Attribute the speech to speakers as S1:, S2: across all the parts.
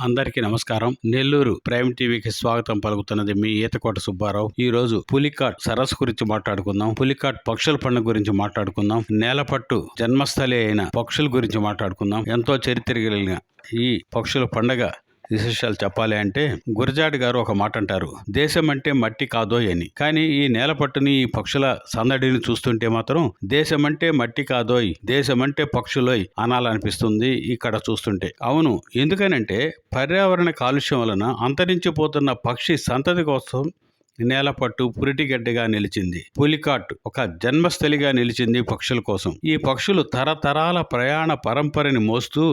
S1: అందరికీ నమస్కారం. నెల్లూరు ప్రైమ్ టీవీకి స్వాగతం పలుకుతున్నది మీ ఈతకోట సుబ్బారావు. ఈ రోజు పులికాట్ సరస్సు గురించి మాట్లాడుకుందాం. పులికాట్ పక్షుల పండుగ గురించి మాట్లాడుకుందాం. నేలపట్టు జన్మస్థలి అయిన పక్షుల గురించి మాట్లాడుకుందాం. ఎంతో చరిత్ర కలిగిన ఈ పక్షుల పండగ విశేషాలు చెప్పాలి అంటే గురజాడి గారు ఒక మాట అంటారు దేశం అంటే మట్టి కాదోయ్ అని కానీ ఈ నేలపట్టుని ఈ పక్షుల సందడిని చూస్తుంటే మాత్రం దేశం అంటే మట్టి కాదోయ్ దేశం అంటే పక్షులోయ్ అనాలనిపిస్తుంది ఇక్కడ చూస్తుంటే. అవును ఎందుకనంటే పర్యావరణ కాలుష్యం వలన అంతరించిపోతున్న పక్షి సంతతి కోసం నేలపట్టు పురిటిగడ్డగా నిలిచింది. పులికాట్ ఒక జన్మస్థలిగా నిలిచింది పక్షుల కోసం. ఈ పక్షులు తరతరాల ప్రయాణ పరంపరని మోస్తూ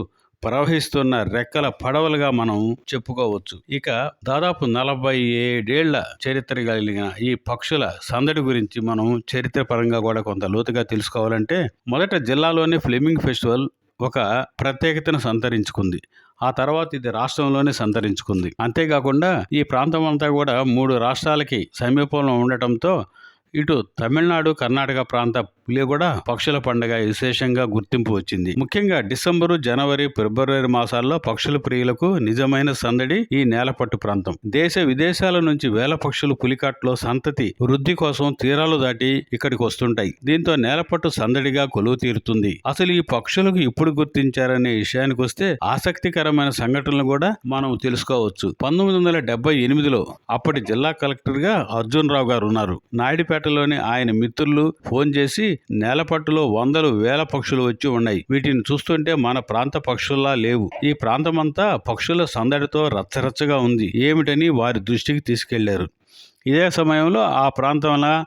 S1: ప్రవహిస్తున్న రెక్కల పడవలుగా మనం చెప్పుకోవచ్చు. ఇక దాదాపు నలభై ఏడేళ్ళ చరిత్ర కలిగిన ఈ పక్షుల సందడి గురించి మనం చరిత్ర పరంగా కూడా కొంత లోతుగా తెలుసుకోవాలంటే మొదట జిల్లాలోని ఫ్లెమింగ్ ఫెస్టివల్ ఒక ప్రత్యేకతను సంతరించుకుంది. ఆ తర్వాత ఇది రాష్ట్రంలోనే సంతరించుకుంది. అంతేకాకుండా ఈ ప్రాంతం అంతా కూడా మూడు రాష్ట్రాలకి సమీపంలో ఉండటంతో ఇటు తమిళనాడు కర్ణాటక ప్రాంత ప్రాంతంలో కూడా పక్షుల పండుగ విశేషంగా గుర్తింపు వచ్చింది. ముఖ్యంగా డిసెంబరు జనవరి ఫిబ్రవరి మాసాల్లో పక్షుల ప్రియులకు నిజమైన సందడి ఈ నేలపట్టు ప్రాంతం. దేశ విదేశాల నుంచి వేల పక్షులు పులికాట్లో సంతతి వృద్ధి కోసం తీరాలు దాటి ఇక్కడికి వస్తుంటాయి. దీంతో నేలపట్టు సందడిగా కొలువు తీరుతుంది. అసలు ఈ పక్షులకు ఇప్పుడు గుర్తించారనే విషయానికి వస్తే ఆసక్తికరమైన సంఘటనలు కూడా మనం తెలుసుకోవచ్చు. పంతొమ్మిది వందల డెబ్బై ఎనిమిదిలో అప్పటి జిల్లా కలెక్టర్గా అర్జున్ రావు గారు ఉన్నారు. నాయుడుపేటలోని ఆయన మిత్రులు ఫోన్ చేసి నేలపట్టులో వందలు వేల పక్షులు వచ్చి ఉన్నాయి. వీటిని చూస్తుంటే మన ప్రాంత పక్షుల్లా లేవు. ఈ ప్రాంతమంతా పక్షుల సందడితో రచ్చరచ్చగా ఉంది. ఏమిటని వారి దృష్టికి తీసుకెళ్ళారు. ఇదే సమయంలో ఆ ప్రాంతంలో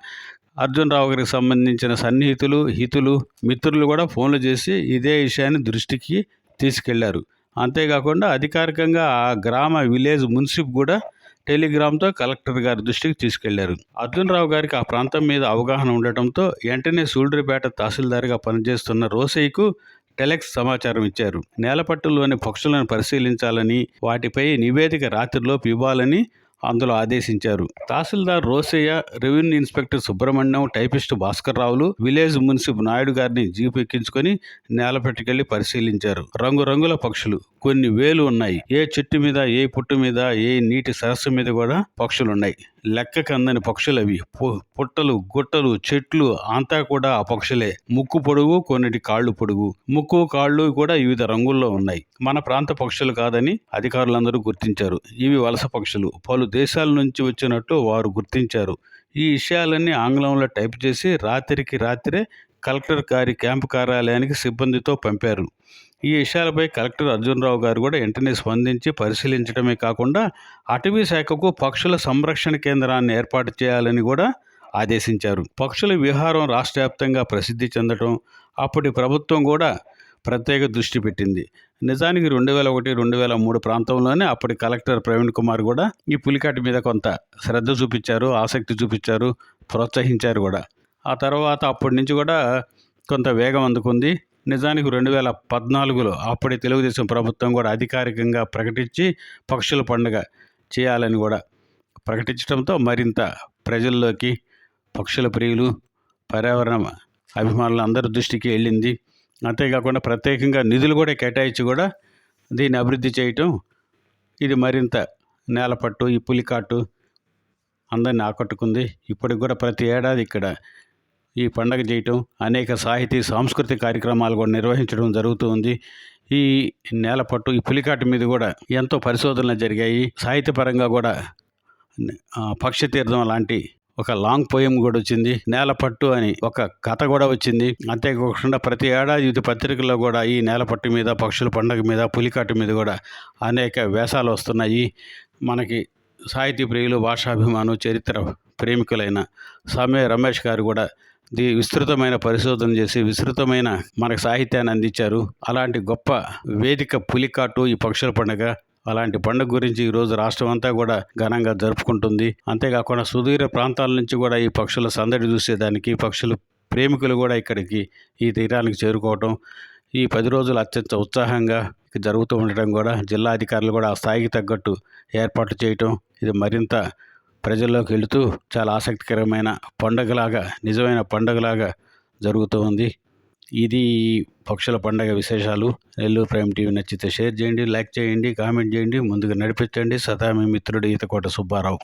S1: అర్జున్ రావు గారికి సంబంధించిన సన్నిహితులు హితులు మిత్రులు కూడా ఫోన్లు చేసి ఇదే విషయాన్ని దృష్టికి తీసుకెళ్ళారు. అంతేకాకుండా అధికారికంగా ఆ గ్రామ విలేజ్ మున్సిప్ కూడా టెలిగ్రామ్తో కలెక్టర్ గారి దృష్టికి తీసుకెళ్ళారు. అర్జున్ రావు గారికి ఆ ప్రాంతం మీద అవగాహన ఉండటంతో వెంటనే సూళ్ళూరుపేట తహసీల్దార్గా పనిచేస్తున్న రోసయ్యకు టెలెక్స్ సమాచారం ఇచ్చారు. నేలపట్టులోని పక్షులను పరిశీలించాలని వాటిపై నివేదిక రాత్రిలోపు ఇవ్వాలని అందులో ఆదేశించారు. Tahsildar Rosaiah revenue inspector Subrahmanyam typist Bhaskar రావులు village municipal Naidu గారిని జీపు ఎక్కించుకొని నేలపెట్టుకెళ్ళి పరిశీలించారు. రంగురంగుల పక్షులు కొన్ని వేలు ఉన్నాయి. ఏ చెట్టు మీద ఏ పుట్టు మీద ఏ నీటి సరస్సు మీద కూడా పక్షులున్నాయి. లెక్కకి అందని పక్షులు అవి పు- పుట్టలు గుట్టలు చెట్లు అంతా కూడా ఆ పక్షులే. ముక్కు పొడుగు కొన్నిటి కాళ్ళు పొడుగు. ముక్కు కాళ్ళు కూడా వివిధ రంగుల్లో ఉన్నాయి. మన ప్రాంత పక్షులు కాదని అధికారులందరూ గుర్తించారు. ఇవి వలస పక్షులు పలు దేశాల నుంచి వచ్చినట్టు వారు గుర్తించారు. ఈ విషయాలన్నీ ఆంగ్లంలో టైప్ చేసి రాత్రికి రాత్రే కలెక్టర్ గారి క్యాంపు కార్యాలయానికి సిబ్బందితో పంపారు. ఈ విషయాలపై కలెక్టర్ అర్జున్ రావు గారు కూడా వెంటనే స్పందించి పరిశీలించడమే కాకుండా అటవీ శాఖకు పక్షుల సంరక్షణ కేంద్రాన్ని ఏర్పాటు చేయాలని కూడా ఆదేశించారు. పక్షుల విహారం రాష్ట్ర వ్యాప్తంగా ప్రసిద్ధి చెందడం అప్పటి ప్రభుత్వం కూడా ప్రత్యేక దృష్టి పెట్టింది. నిజానికి రెండు వేల ఒకటి రెండు వేల మూడు ప్రాంతంలోనే అప్పటి కలెక్టర్ ప్రవీణ్ కుమార్ కూడా ఈ పులికాటి మీద కొంత శ్రద్ధ చూపించారు ఆసక్తి చూపించారు ప్రోత్సహించారు కూడా. ఆ తర్వాత అప్పటి నుంచి కూడా కొంత వేగం అందుకుంది. నిజానికి రెండు వేల పద్నాలుగులో అప్పటి తెలుగుదేశం ప్రభుత్వం కూడా అధికారికంగా ప్రకటించి పక్షుల పండుగ చేయాలని కూడా ప్రకటించడంతో మరింత ప్రజల్లోకి పక్షుల ప్రియులు పర్యావరణ అభిమానులు అందరి దృష్టికి వెళ్ళింది. అంతేకాకుండా ప్రత్యేకంగా నిధులు కూడా కేటాయించి కూడా దీన్ని అభివృద్ధి చేయటం ఇది మరింత నేలపట్టు ఈ పులికాటు అందరిని ఆకట్టుకుంది. ఇప్పటికి కూడా ప్రతి ఏడాది ఇక్కడ ఈ పండగ చేయటం అనేక సాహితీ సాంస్కృతిక కార్యక్రమాలు కూడా నిర్వహించడం జరుగుతూ ఉంది. ఈ నేలపట్టు ఈ పులికాటు మీద కూడా ఎంతో పరిశోధనలు జరిగాయి. సాహిత్యపరంగా కూడా ఆ, పక్షితీర్థం లాంటి ఒక లాంగ్ పోయం కూడా వచ్చింది. నేలపట్టు అని ఒక కథ కూడా వచ్చింది. అంతేకాకుండా ప్రతి ఏడాది ఇది పత్రికల్లో కూడా ఈ నేలపట్టు మీద పక్షుల పండుగ మీద పులికాటు మీద కూడా అనేక వేషాలు వస్తున్నాయి. మనకి సాహితీ ప్రియులు భాషాభిమాను చరిత్ర ప్రేమికులైన స్వామి రమేష్ గారు కూడా దీ విస్తృతమైన పరిశోధన చేసి విస్తృతమైన మనకు సాహిత్యాన్ని అందించారు. అలాంటి గొప్ప వేదిక పులికాటు ఈ పక్షుల పండుగ అలాంటి పండుగ గురించి ఈరోజు రాష్ట్రం అంతా కూడా ఘనంగా జరుపుకుంటుంది. అంతేకాకుండా సుదూర ప్రాంతాల నుంచి కూడా ఈ పక్షుల సందడి చూసేదానికి పక్షులు ప్రేమికులు కూడా ఇక్కడికి ఈ తీరానికి చేరుకోవటం ఈ పది రోజులు అత్యంత ఉత్సాహంగా జరుగుతూ ఉండటం కూడా జిల్లా అధికారులు కూడా ఆ స్థాయికి తగ్గట్టు ఏర్పాటు చేయటం ఇది మరింత ప్రజల్లోకి వెళుతూ చాలా ఆసక్తికరమైన పండగలాగా నిజమైన పండగలాగా జరుగుతూ ఉంది. ఇది పక్షుల పండగ విశేషాలు. నెల్లూరు ప్రైమ్ టీవీ నచ్చితే షేర్ చేయండి లైక్ చేయండి కామెంట్ చేయండి ముందుగా నడిపించండి. సదా మీ మిత్రుడు ఈతకోట సుబ్బారావు.